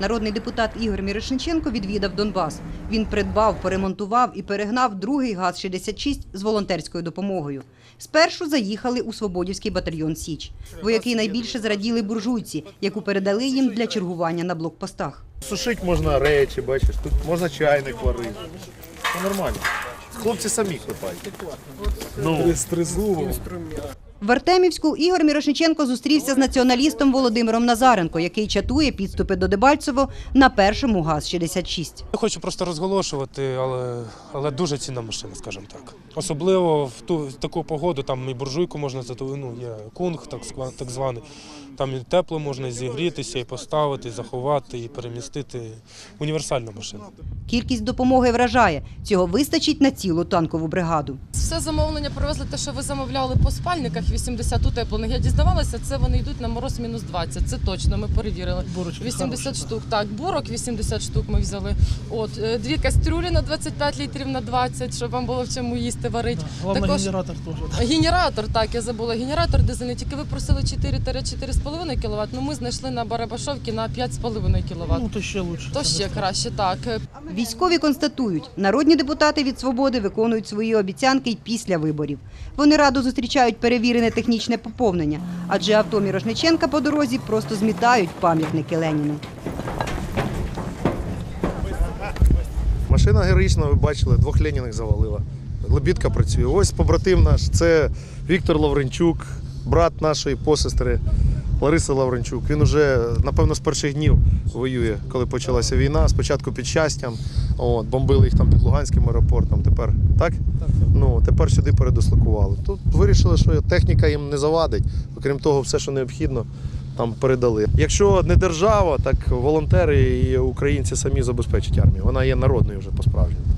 Народний депутат Ігор Мірошниченко відвідав Донбас. Він придбав, поремонтував і перегнав другий ГАЗ-66 з волонтерською допомогою. Спершу заїхали у Свободівський батальйон Січ. Вояки найбільше зраділи буржуйці, яку передали їм для чергування на блокпостах. Сушити можна речі, бачиш, тут можна чайник варити. Це нормально. Хлопці самі хлопають. Ну, В Артемівську Ігор Мірошниченко зустрівся з націоналістом Володимиром Назаренко, який чатує підступи до Дебальцево на першому ГАЗ-66. Я хочу просто розголошувати, але, але дуже цінна машина, скажімо так. Особливо в ту в таку погоду, там і буржуйку можна ну, є кунг, так, так званий. Там і тепло можна зігрітися, і поставити, і заховати, і перемістити. Універсальна машина. Кількість допомоги вражає. Цього вистачить на цілу танкову бригаду. Все замовлення привезли те, що ви замовляли по спальниках 80 утеплених. Я дізнавалася, це вони йдуть на мороз мінус 20. Це точно, ми перевірили. 80 штук. Так, бурок 80 штук ми взяли. От е, дві кастрюлі на 25 літрів на 20, щоб вам було в чому їсти варити. Главное, Також- генератор тоже. Генератор, так, я забула. Генератор дизельний. Тільки ви просили 4-4,5 кВт, ну ми знайшли на Барабашовці на 5,5 кВт. Ну, то ще лучше. То ще краще, так. Військові констатують, народні депутати від свободи виконують свої обіцянки після виборів. Вони радо зустрічають перевірене технічне поповнення, адже авто Мірошниченка по дорозі просто змітають пам'ятники Леніну. машина героїчна, ви бачили, двох Леніних завалила. Лебідка працює. Ось побратим наш, це Віктор Лавренчук, брат нашої посестри Лариси Лавренчук. Він уже, напевно, з перших днів воює, коли почалася війна. Спочатку під щастям, от, бомбили їх там під Луганським аеропортом. Тепер так? Ну, тепер сюди передислокували. Тут вирішили, що техніка їм не завадить. Окрім того, все, що необхідно, там передали. Якщо не держава, так волонтери і українці самі забезпечать армію. Вона є народною вже по-справжньому.